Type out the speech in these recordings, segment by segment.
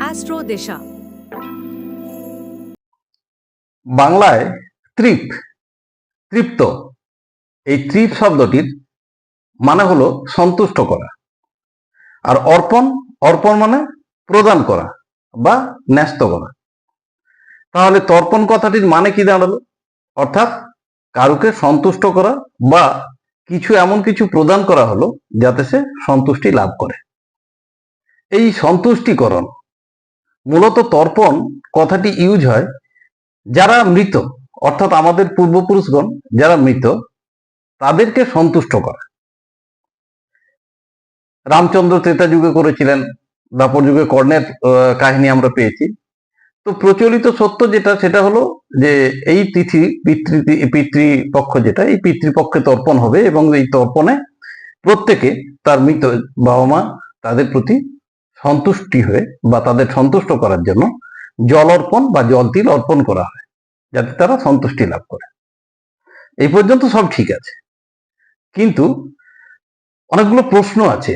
Astro দিশা। বাংলায় তৃপ তৃপ্ত। এই তৃপ শব্দটির মানে হলো সন্তুষ্ট করা। আর অর্পণ অর্পণ মানে প্রদান করা বা ন্যস্ত করা। তাহলে তর্পণ কথাটির মানে কি দাঁড়াল? অর্থাৎ কারুকে সন্তুষ্ট করা বা কিছু এমন কিছু প্রদান করা হলো যাতে সে সন্তুষ্টি লাভ করে। এই সন্তুষ্টিকরণ। মূলত তর্পণ কথাটি ইউজ হয় যারা মৃত, অর্থাৎ আমাদের পূর্বপুরুষগণ যারা মৃত, তাদেরকে সন্তুষ্ট করা। রামচন্দ্র ত্রেতা যুগে করেছিলেন দাপর যুগে কর্ণের কাহিনী আমরা পেয়েছি। তো প্রচলিত সত্য যেটা, সেটা হলো যে এই তিথি পিতৃ, পিতৃপক্ষ যেটা, এই পিতৃপক্ষে তর্পণ হবে এবং এই তর্পণে প্রত্যেকে তার মৃত বাবা মা তাদের প্রতি সন্তুষ্টি হয়ে বা তাদের সন্তুষ্ট করার জন্য জল অর্পণ বা জল তিল অর্পণ করা হয়, যাতে তারা সন্তুষ্টি লাভ করে। এই পর্যন্ত সব ঠিক আছে। কিন্তু অনেকগুলো প্রশ্ন আছে,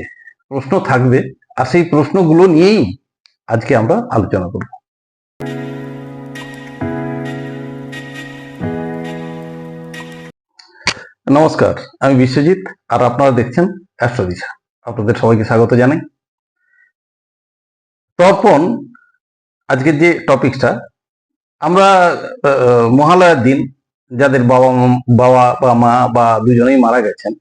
প্রশ্ন থাকবে, আর সেই প্রশ্নগুলো নিয়েই আজকে আমরা আলোচনা করব। নমস্কার, আমি বিশ্বজিৎ, আর আপনারা দেখছেন অ্যাস্ট্রোদিশা। আপনাদের সবাইকে স্বাগত জানাই। তর্পণ আজকের যে টপিকটা আমরা মহালয়ার দিন যাদের বাবা বাবা বা মা বা দুজনেই মারা গেছেন,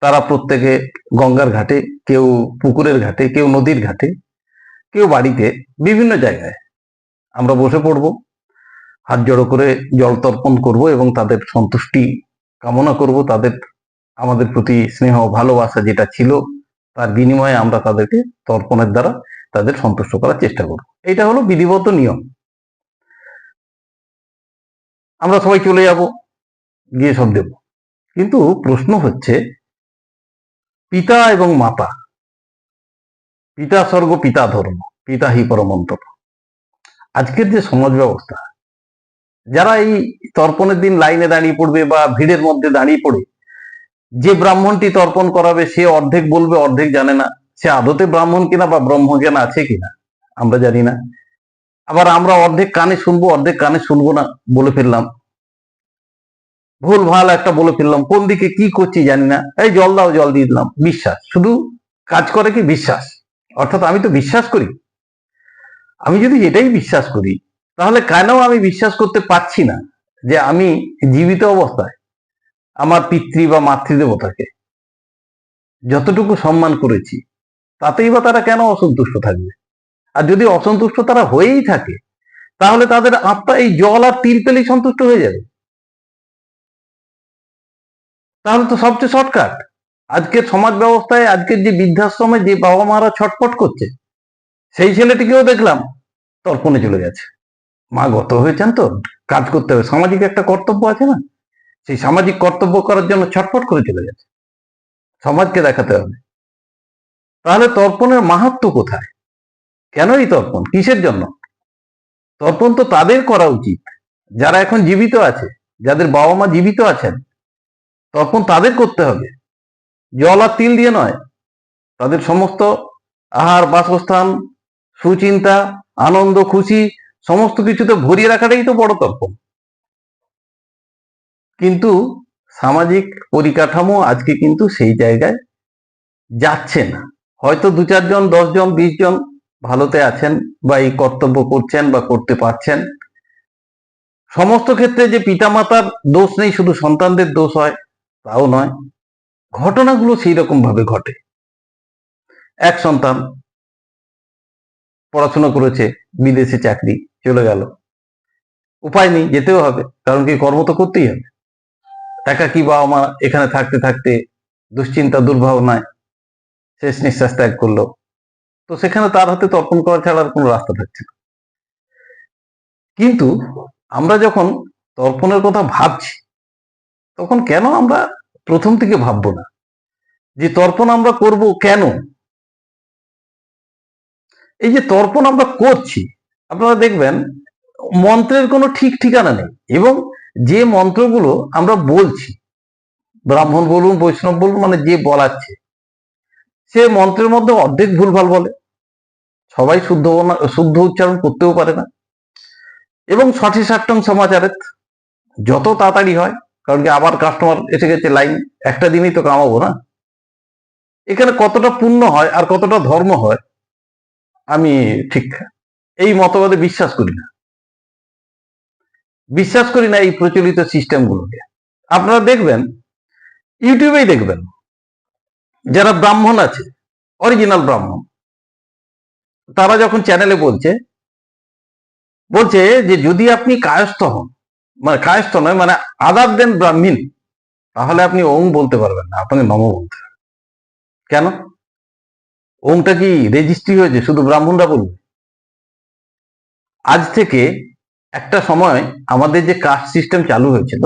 তারা প্রত্যেকে গঙ্গার ঘাটে, কেউ পুকুরের ঘাটে, কেউ নদীর ঘাটে, কেউ বাড়িতে বিভিন্ন জায়গায় আমরা বসে পড়ব, হাত জড়ো করে জল তর্পণ করব এবং তাদের সন্তুষ্টি কামনা করব, তাদের, আমাদের প্রতি স্নেহ ভালোবাসা যেটা ছিল, তার বিনিময়ে আমরা তাদেরকে তর্পণের দ্বারা তাদের সন্তুষ্ট করার চেষ্টা করব। এটা হলো বিধিবদ্ধ নিয়ম। আমরা সবাই চলে যাব, গিয়ে সব দেব। কিন্তু প্রশ্ন হচ্ছে, পিতা এবং মাতা, পিতা স্বর্গ, পিতা ধর্ম, পিতা হি পরমন্তর আজকের যে সমাজ ব্যবস্থা, যারা এই তর্পণের দিন লাইনে দাঁড়িয়ে পড়বে বা ভিড়ের মধ্যে দাঁড়িয়ে পড়ে, যে ব্রাহ্মণটি তর্পণ করাবে, সে অর্ধেক বলবে, অর্ধেক জানে না। সে আদতে ব্রাহ্মণ কিনা বা ব্রহ্মজ্ঞান আছে কিনা, আমরা জানি না। আবার আমরা অর্ধেক কানে শুনব, অর্ধেক কানে শুনব না বলে ফেললাম। ভুল ভালো একটা বলে ফেললাম। কোন দিকে কি করছি জানি না। এই জল দাও, জল দিয়ে দিলাম। বিশ্বাস। শুধু কাজ করে কি বিশ্বাস? অর্থাৎ আমি তো বিশ্বাস করি। আমি যদি এটাই বিশ্বাস করি, তাহলে কেন আমি বিশ্বাস করতে পারছি না যে আমি জীবিত অবস্থায় আমার পিতৃ বা মাতৃদেবতাকে যতটুকু সম্মান করেছি তাতেই বা তারা কেন অসন্তুষ্ট থাকবে? আর যদি অসন্তুষ্ট তারা হয়েই থাকে, তাহলে তাদের আত্মা এই জল আর তিল পেলেই সন্তুষ্ট হয়ে যাবে। তাহলে তো সবচেয়ে শর্টকাট আজকের সমাজ ব্যবস্থায়, আজকের যে বৃদ্ধাশ্রমে যে বাবা মারা ছটফট করছে, সেই ছেলেটিকেও দেখলাম, তর্পণে চলে গেছে। মা গত হয়েছেন তো, কাজ করতে হবে। সামাজিক একটা কর্তব্য আছে না? সেই সামাজিক কর্তব্য করার জন্য ছটফট করে চলে গেছে। সমাজকে দেখাতে হবে। তাহলে তর্পণের মাহাত্ম কোথায়? কেন এই তর্পণ? কিসের জন্য? তর্পণ তো তাদের করা উচিত, যারা এখন জীবিত আছে, যাদের বাবা মা জীবিত আছেন। তর্পণ তাদের করতে হবে। জল আর তিল দিয়ে নয়, তাদের সমস্ত আহার, বাসস্থান, সুচিন্তা, আনন্দ, খুশি, সমস্ত কিছুতে ভরিয়ে রাখাটাই তো বড় তর্পণ। কিন্তু সামাজিক পরিকাঠামো আজকে কিন্তু সেই জায়গায় যাচ্ছে না। হয়তো দু চারজন দশ জন বিশ জন ভালোতে আছেন বা এই কর্তব্য করছেন বা করতে পারছেন। সমস্ত ক্ষেত্রে যে পিতামাতার দোষ নেই, শুধু সন্তানদের দোষ হয়, তাও নয়। ঘটনাগুলো সেই রকম ভাবে ঘটে। এক সন্তান পড়াশোনা করেছে, বিদেশে চাকরি, চলে গেল। উপায় নেই, যেতেও হবে, কারণ কি কর্ম তো করতেই হবে। একা কি বাবা মা এখানে থাকতে থাকতে দুশ্চিন্তা, দুর্ভাবনায় শেষ নিঃশ্বাস ত্যাগ করল। তো সেখানে তার হাতে তর্পণ করা ছাড়া আর কোনো রাস্তা থাকছে না। কিন্তু আমরা যখন তর্পণের কথা ভাবছি, তখন কেন আমরা প্রথম থেকে ভাববো না? যে তর্পণ আমরা করব কেন? এই যে তর্পণ আমরা করছি, আপনারা দেখবেন মন্ত্রের কোনো ঠিক ঠিকানা নেই এবং যে মন্ত্রগুলো আমরা বলছি, ব্রাহ্মণ বলুন, বৈষ্ণব বলুন মানে যে বলাচ্ছে সে মন্ত্রের মধ্যে অর্ধেক ভুলভাল বলে। সবাই শুদ্ধ শুদ্ধ উচ্চারণ করতেও পারে না। এবং ষাটি ষাট্টং সমাচারে যত তাড়াতাড়ি হয়, কারণ কি আবার কাস্টমার এসে গেছে লাইন, একটা দিনই তো কামাবো না। এখানে কতটা পুণ্য হয় আর কতটা ধর্ম হয়, আমি ঠিক এই মতবাদে বিশ্বাস করি না। বিশ্বাস করি না এই প্রচলিত সিস্টেমগুলোকে আপনারা দেখবেন, ইউটিউবেই দেখবেন। যারা ব্রাহ্মণ আছে অরিজিনাল ব্রাহ্মণ, তারা যখন চ্যানেলে বলছে বলছে যে যদি আপনি কায়স্থ হন মানে কায়স্থ নয় মানে আদার দেন ব্রাহ্মীণ, তাহলে আপনি ওং বলতে পারবেন না, আপনাকে নম বলতে কেন? ওংটা কি রেজিস্ট্রি হয়েছে, শুধু ব্রাহ্মণরা বলবে? আজ থেকে একটা সময় আমাদের যে কাস্ট সিস্টেম চালু হয়েছিল,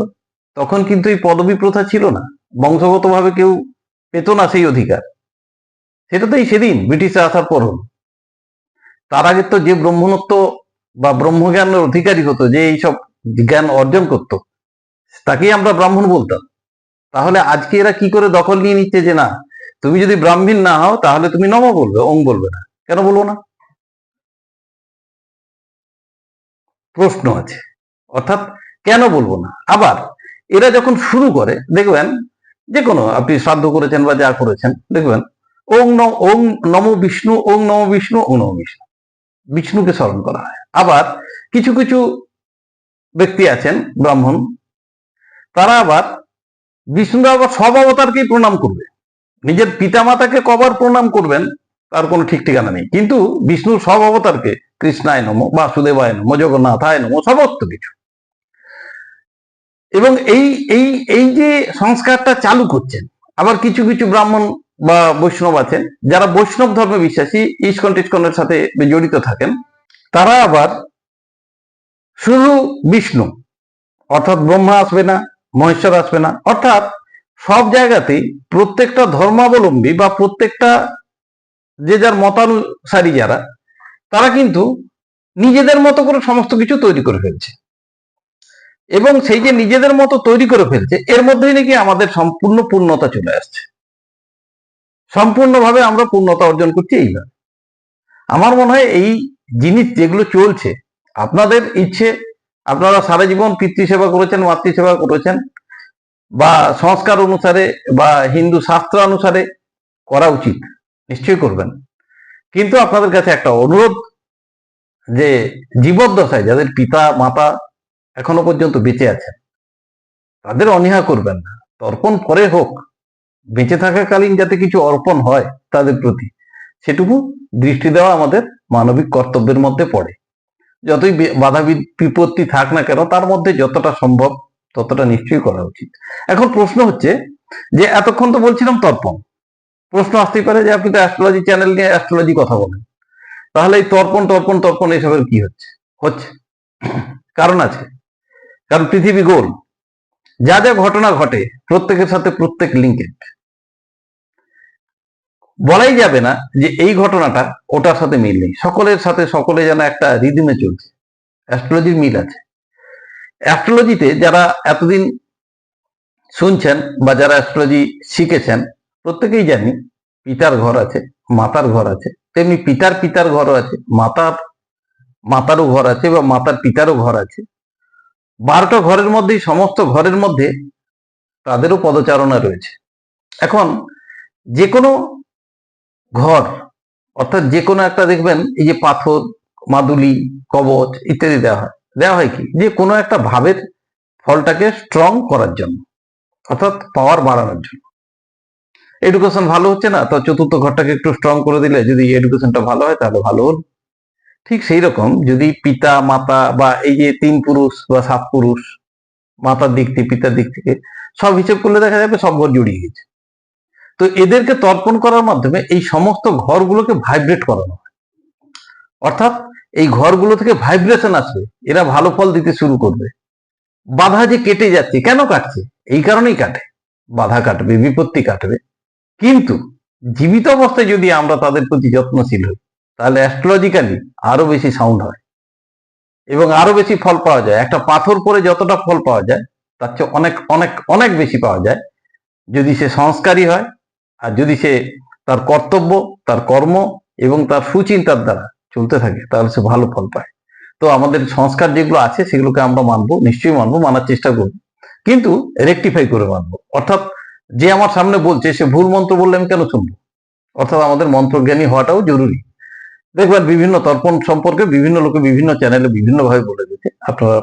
তখন কিন্তু এই পদবি প্রথা ছিল না। বংশগতভাবে কেউ পেত না সেই অধিকার। সেটা তো এই সেদিন ব্রিটিশে আসার পর হলো। তার আগে তো যে ব্রহ্মণত্ব বা ব্রহ্মজ্ঞানের অধিকারী হতো, যে এইসব জ্ঞান অর্জন করত, তাকেই আমরা ব্রাহ্মণ বলতাম। তাহলে আজকে এরা কি করে দখল নিয়ে নিচ্ছে যে না, তুমি যদি ব্রাহ্মণ না হও, তাহলে তুমি নম বলবে, ওং বলবে না। কেন বলব না? প্রশ্ন আছে। অর্থাৎ কেন বলব না? আবার এরা যখন শুরু করে, দেখবেন যে কোনো আপনি শ্রাদ্ধ করেছেন বা যা করেছেন, দেখবেন, ওং নম ওং নম বিষ্ণু, ওং নম বিষ্ণু, ওং নম বিষ্ণু, বিষ্ণুকে স্মরণ করা হয়। আবার কিছু কিছু ব্যক্তি আছেন, ব্রাহ্মণ, তারা আবার বিষ্ণু আবার সব অবতারকেই প্রণাম করবে। নিজের পিতামাতাকে কবার প্রণাম করবেন, তার কোনো ঠিক ঠিকানা নেই। কিন্তু বিষ্ণুর সব অবতারকে কৃষ্ণায় নম, বাসুদেবায় নম, জগন্নাথায় নম, সমস্ত কিছু। এবং এই এই এই যে সংস্কারটা চালু করছেন, আবার কিছু কিছু ব্রাহ্মণ বা বৈষ্ণব আছেন, যারা বৈষ্ণব ধর্মে বিশ্বাসী, ইস্কন, টিস্কনের সাথে জড়িত থাকেন, তারা আবার শুধু বিষ্ণু, অর্থাৎ ব্রহ্মা আসবে না, মহেশ্বর আসবে না, অর্থাৎ সব জায়গাতেই প্রত্যেকটা ধর্মাবলম্বী বা প্রত্যেকটা যে যার মতানুসারী যারা, তারা কিন্তু নিজেদের মতো করে সমস্ত কিছু তৈরি করে ফেলছে। এবং সেই যে নিজেদের মতো তৈরি করে ফেলছে, এর মধ্যেই নাকি আমাদের সম্পূর্ণ পূর্ণতা চলে আসছে। সম্পূর্ণভাবে আমরা পূর্ণতা অর্জন করছি এইভাবে আমার মনে হয় এই জিনিস যেগুলো চলছে, আপনাদের ইচ্ছে, আপনারা সারা জীবন পিতৃসেবা করেছেন, মাতৃসেবা করেছেন, বা সংস্কার অনুসারে বা হিন্দু শাস্ত্র অনুসারে করা উচিত, নিশ্চয়ই করবেন। কিন্তু আপনাদের কাছে একটা অনুরোধ যে জীবদ্দশায় যাদের পিতা, মাতা এখনও পর্যন্ত বেঁচে আছেন। তাদের অনীহা করবেন না। তর্পণ পরে হোক, বেঁচে থাকাকালীন যাতে কিছু অর্পণ হয় তাদের প্রতি, সেটুকু দৃষ্টি দেওয়া আমাদের মানবিক কর্তব্যের মধ্যে পড়ে। যতই বাধা বিপত্তি থাক না কেন, তার মধ্যে যতটা সম্ভব ততটা নিশ্চয়ই করা উচিত। এখন প্রশ্ন হচ্ছে যে, এতক্ষণ তো বলছিলাম তর্পণ। প্রশ্ন আসতেই পারে যে, আপনি তো অ্যাস্ট্রোলজি চ্যানেল নিয়ে অ্যাস্ট্রোলজি কথা বলেন। তাহলে এই তর্পণ তর্পণ তর্পণ, এসবের কি হচ্ছে? হচ্ছে। কারণ আছে। কারণ পৃথিবী গোল। যা যা ঘটনা ঘটে, প্রত্যেকের সাথে প্রত্যেক লিঙ্কেড বলাই যাবে না যে এই ঘটনাটা ওটার সাথে মিল নেই। সকলের সাথে সকলে যেন একটা রিদিমে চলছে। অ্যাস্ট্রোলজির মিল আছে। অ্যাস্ট্রোলজিতে যারা এতদিন শুনছেন বা যারা অ্যাস্ট্রোলজি শিখেছেন, প্রত্যেকেই জানি পিতার ঘর আছে, মাতার ঘর আছে। তেমনি পিতার পিতার ঘরও আছে, মাতার, মাতারও ঘর আছে বা মাতার পিতারও ঘর আছে। বারোটা ঘরের মধ্যেই, সমস্ত ঘরের মধ্যে তাদেরও পদচারণা রয়েছে। এখন যে কোনো ঘর, অর্থাৎ যে কোনো একটা দেখবেন, এই যে পাথর, মাদুলি, কবচ ইত্যাদি দেওয়া হয়। দেওয়া হয় কি? যে কোনো একটা ভাবের ফলটাকে স্ট্রং করার জন্য, অর্থাৎ পাওয়ার বাড়ানোর জন্য। এডুকেশন ভালো হচ্ছে না, তো চতুর্থ ঘরটাকে একটু স্ট্রং করে দিলে যদি এডুকেশনটা ভালো হয়, তাহলে ভালো হল। ঠিক সেই রকম যদি পিতা, মাতা বা এই যে তিন পুরুষ বা সাত পুরুষ, মাতার দিক থেকে, পিতার দিক থেকে, সব হিসেব করলে দেখা যাবে সব ঘর জড়িয়ে গেছে। তো এদেরকে তর্পণ করার মাধ্যমে এই সমস্ত ঘরগুলোকে ভাইব্রেট করানো হয়। অর্থাৎ এই ঘরগুলো থেকে ভাইব্রেশন আসবে এরা ভালো ফল দিতে শুরু করবে। বাধা যে কেটে যাচ্ছে, কেন কাটছে? এই কারণেই কাটে। বাধা কাটবে, বিপত্তি কাটবে। কিন্তু জীবিত অবস্থায় যদি আমরা তাদের প্রতি যত্নশীল হই তাহলে অ্যাস্ট্রোলজিক্যালি আরও বেশি সাউন্ড হয়। এবং আরও বেশি ফল পাওয়া যায়। একটা পাথর পরে যতটা ফল পাওয়া যায়, তার চেয়ে অনেক অনেক অনেক বেশি পাওয়া যায়। যদি সে সংস্কারী হয়, আর যদি সে তার কর্তব্য, তার কর্ম এবং তার সুচিন্তার দ্বারা চলতে থাকে, তাহলে সে ভালো ফল পায়। তো আমাদের সংস্কার যেগুলো আছে, সেগুলোকে আমরা মানবো, নিশ্চয়ই মানবো, মানার চেষ্টা করব। কিন্তু রেকটিফাই করে মানবো। অর্থাৎ যে আমার সামনে বলছে, সে ভুল মন্ত্র বললে আমি কেন শুনব? অর্থাৎ আমাদের মন্ত্রজ্ঞানী হওয়াটাও জরুরি। দেখবেন বিভিন্ন তর্পণ সম্পর্কে বিভিন্ন লোকে বিভিন্ন চ্যানেলে বিভিন্ন ভাবে বলে দিচ্ছে। আপনারা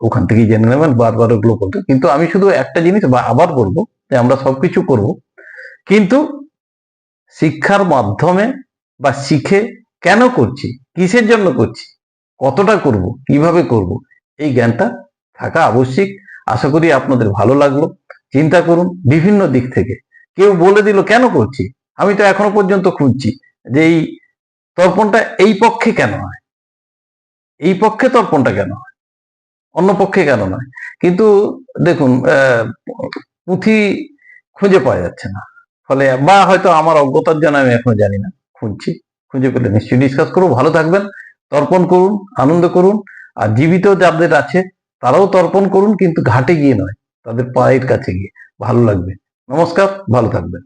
ওখান থেকেই জেনে নেবেন, বারবার ওগুলো বলতে। কিন্তু আমি শুধু একটা জিনিস বা আবার বলব যে আমরা সবকিছু করব, কিন্তু শিক্ষার মাধ্যমে বা শিখে কেন করছি, কিসের জন্য করছি, কতটা করব, কীভাবে করব, এই জ্ঞানটা থাকা আবশ্যিক। আশা করি আপনাদের ভালো লাগল। চিন্তা করুন বিভিন্ন দিক থেকে। কেউ বলে দিল কেন করছি? আমি তো এখনও পর্যন্ত খুঁজছি যে এই তর্পণটা এই পক্ষে কেন হয়? এই পক্ষে তর্পণটা কেন হয়? অন্য পক্ষে কেন নয়? কিন্তু দেখুন পুঁথি খুঁজে পাওয়া যাচ্ছে না। ফলে বা হয়তো আমার অজ্ঞতার জন্য আমি এখনও জানি না, খুঁজছি। খুঁজে পেলে নিশ্চয়ই ডিসকাস করব। ভালো থাকবেন, তর্পণ করুন, আনন্দ করুন। আর জীবিত যাদের আছে, তারাও তর্পণ করুন, কিন্তু ঘাটে গিয়ে নয়, তাদের পায়ের কাছে গিয়ে। ভালো লাগবে। নমস্কার, ভালো থাকবেন।